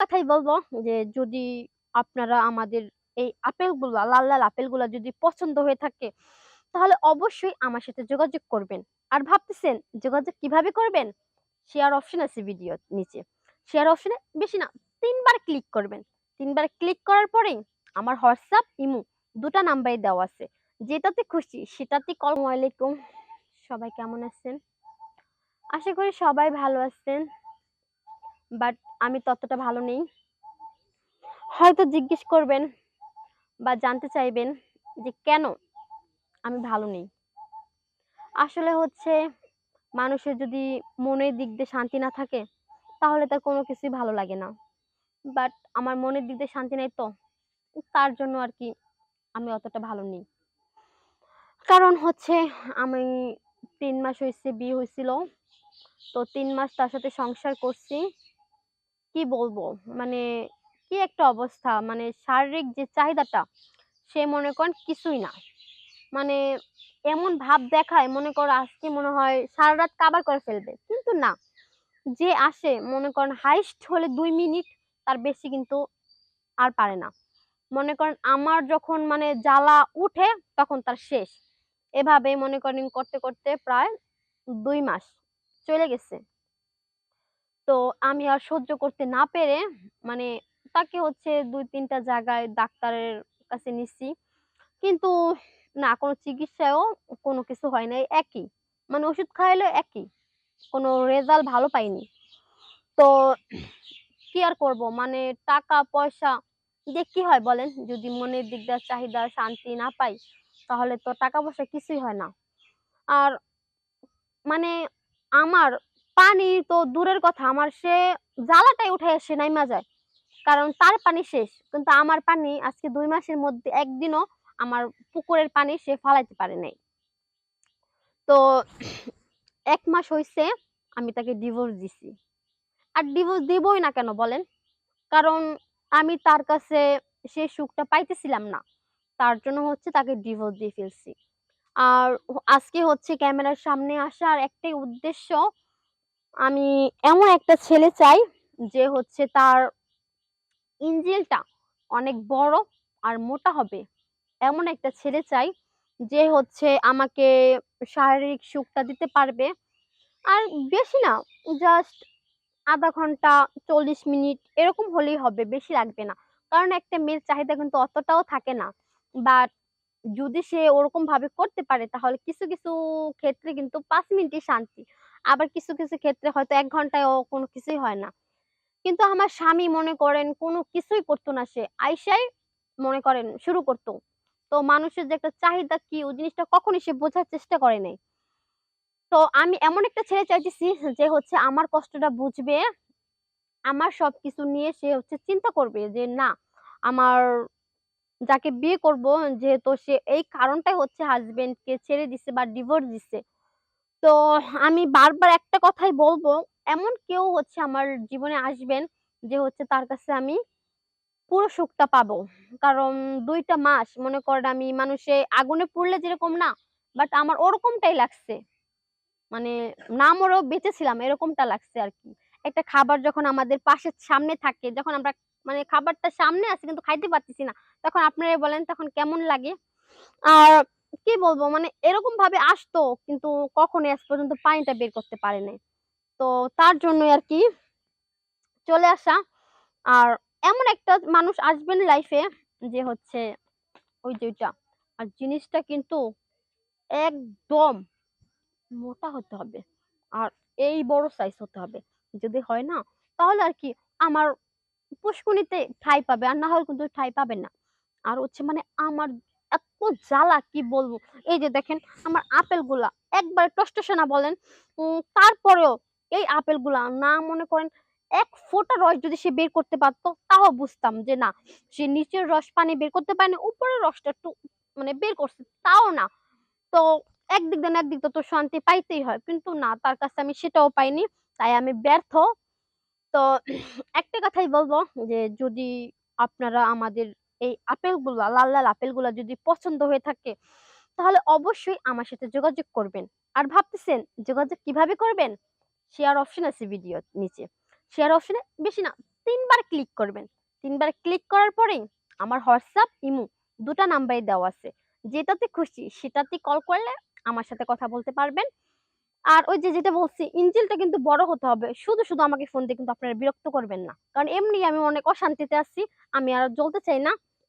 কথাই বলব যে যদি আপনারা আমাদের এই আপেলগুলা লাল, লাল আপেলগুলা যদি পছন্দ হয়ে থাকে তাহলে অবশ্যই আমার সাথে যোগাযোগ করবেন। আর ভাবতেছেন যোগাযোগ কীভাবে করবেন? শেয়ার অপশন আছে ভিডিও নিচে। শেয়ার অপশনে বেশি না তিনবার ক্লিক করবেন। তিনবার ক্লিক করার পরেই আমার হোয়াটসঅ্যাপ, ইমো ২ টা নাম্বারই দেওয়া আছে। যেটাতে খুশি সেটাতে কল আলাইকুম সবাই কেমন আছেন? আশা করি সবাই ভালো আছেন। বাট আমি ততটা ভালো নেই। হয়তো জিজ্ঞেস করবেন বা জানতে চাইবেন যে কেন আমি ভালো নেই? আসলে হচ্ছে মানুষের যদি মনের দিক দিয়ে শান্তি না থাকে, তাহলে তার কোনো কিছুই ভালো লাগে না। বাট আমার মনের দিক দিয়ে শান্তি নাই তো। তার জন্য আর কি আমি অতটা ভালো নেই। কারণ হচ্ছে আমি তিন মাস হয়েছে বিয়ে হয়েছিল তো তিন মাস তার সাথে সংসার করছি। কি বলব? মানে কি একটা অবস্থা মানে শারীরিক যে চাহিদাটা সে মনে করেন কিছুই না। মানে এমন ভাব দেখায় মনে করো আজকে মনে হয় সারারাত কাবার করে ফেলবে। কিন্তু না। যে আসে মনে করেন হাইস্ট হলে দুই মিনিট তার বেশি কিন্তু আর পারে না। মনে করেন আমার যখন মানে জ্বালা উঠে তখন তার শেষ। এভাবে মনে করেন করতে, করতে প্রায় দুই মাস চলে গেছে। তো আমি আর সহ্য করতে না পেরে মানে তাকে হচ্ছে ২-৩ টা জায়গায় ডাক্তারের কাছে নিছি। কিন্তু না, কোনো চিকিৎসায়ও কোনো কিছু হয় নাই, একই। মানে ওষুধ খাওয়াইলেও একই। কোনো রেজাল্ট ভালো পাইনি। তো কি আর করব? মানে টাকা-পয়সা দিয়ে কি হয় বলেন? যদি মনের দিক দিয়ে চাহিদা, শান্তি না পাই, তাহলে তো টাকা-পয়সা কিছুই হয় না। আর মানে আমার পানি তো দূরের কথা, আমার সে জ্বালাটাই উঠাইয়া সে নাইমা যায়। কারণ তার পানি শেষ। কিন্তু আমার পানি আজকে ২ মাসের মধ্যে, একদিনও আমার পুকুরের পানি সে ফালাইতে পারে নাই। তো ১ মাস হইছে আমি তাকে ডিভোর্স দিছি। আর ডিভোর্স দিবই না কেন বলেন? কারণ আমি তার কাছে সে সুখটা পাইতেছিলাম না। তার জন্য হচ্ছে তাকে ডিভোর্স দিয়ে ফেলছি। আর আজকে হচ্ছে ক্যামেরার সামনে আসার একটাই উদ্দেশ্য আমি এমন একটা ছেলে চাই যে হচ্ছে তার ইনজেলটা অনেক বড় আর মোটা হবে। এমন একটা ছেলে চাই যে হচ্ছে আমাকে শারীরিক সুখটা দিতে পারবে। আর বেশি না জাস্ট আধা ঘণ্টা ৪০ মিনিট এরকম হলেই হবে, বেশি লাগবে না। কারণ একটা মেয়ের চাহিদা কিন্তু অতটাও থাকে না। বাট যদি সে ওরকমভাবে করতে পারে তাহলে কিছু, কিছু ক্ষেত্রে কিন্তু পাঁচ মিনিটই শান্তি। আবার কিছু, কিছু ক্ষেত্রে হয়তো ১ ঘন্টায়ও কোনো কিছুই হয় না। কিন্তু আমার স্বামী মনে করেন কোনো কিছুই করত না সে। আইসাই মনে করেন শুরু করত। তো মানুষের যে একটা চাহিদা কি ওই জিনিসটা কখনোই সে বোঝার চেষ্টা করে নাই। তো আমি এমন একটা ছেলে চাইতেছি যে হচ্ছে আমার কষ্টটা বুঝবে। আমার সবকিছু নিয়ে সে হচ্ছে চিন্তা করবে যে না আমার যাকে বিয়ে করব যেহেতু সে এই কারণটাই হচ্ছে হাসব্যান্ডকে ছেড়ে দিছে বা ডিভোর্স দিছে। তো আমি বারবার একটা কথাই বলব এমন কেউ হচ্ছে আমার জীবনে আসবেন যে হচ্ছে তার কাছে আমি পুরো সুখটা পাবো। কারণ দুইটা মাস মনে করেন আমি মানুষে আগুনে পুড়লে যেরকম না, বাট আমার ওরকমটাই লাগছে। মানে না মরেও বেঁচে ছিলাম এরকমটা লাগছে আর কি একটা খাবার যখন আমাদের পাশের সামনে থাকে, যখন আমরা মানে খাবারটা সামনে আছে কিন্তু খাইতে পারতেছি না। তখন আপনারাই বলেন তখন কেমন লাগে? আর কি বলব মানে এরকমভাবে আসতো, কিন্তু কখনোই আজ পর্যন্ত পানিটা বের করতে পারে নাই। তো তার জন্যই আরকি চলে আসা। আর এমন একটা মানুষ আসবেন লাইফে যে হচ্ছে ওই যে ওইটা। আর জিনিসটা কিন্তু একদম মোটা হতে হবে। আর এই বড় সাইজ হতে হবে। যদি হয় না, তাহলে আর কি আমার পুষ্কুনিতে ঠাই পাবে। আর না হলে কিন্তু ঠাই পাবে না। আর হচ্ছে মানে আমার এত জ্বালা কি বলব? এই যে দেখেন আমার আপেলগুলা একবারে টসটসে না বলেন। তারপরেও এই আপেলগুলা না মনে করেন এক ফোঁটা রস যদি সে বের করতে পারত তাও বুঝতাম যে না সে নিচের রস পানি বের করতে পারে না, উপরের রসটা একটু মানে বের করছে। তাও না। তো একদিক দিয়ে না একদিক তো শান্তি পাইতেই হয়। কিন্তু না তার কাছে আমি সেটাও পাইনি। তাই আমি ব্যর্থ। তো একটা কথাই বলব যে যদি আপনারা আমাদের এই আপেলগুলা লাল, লাল আপেলগুলা যদি পছন্দ হয়ে থাকে তাহলে অবশ্যই আমার সাথে যোগাযোগ করবেন। আর ভাবতেছেন যোগাযোগ কীভাবে করবেন? শেয়ার অপশন আছে ভিডিও নিচে। শেয়ার অপশনে বেশি না তিনবার ক্লিক করবেন তিনবার ক্লিক করার পরেই আমার হোয়াটসঅ্যাপ ইমো দুটা নাম্বারই দেওয়া আছে যেটাতে খুশি সেটাতে কল করলে আমার সাথে কথা বলতে পারবেন আর ওই যে যেটা বলছি ইঞ্জিলটা কিন্তু বড় হতে হবে শুধু শুধু আমাকে ফোন দিয়ে কিন্তু আপনারা বিরক্ত করবেন না কারণ এমনি আমি অনেক অশান্তিতে আছি আমি আর জ্বলতে চাই না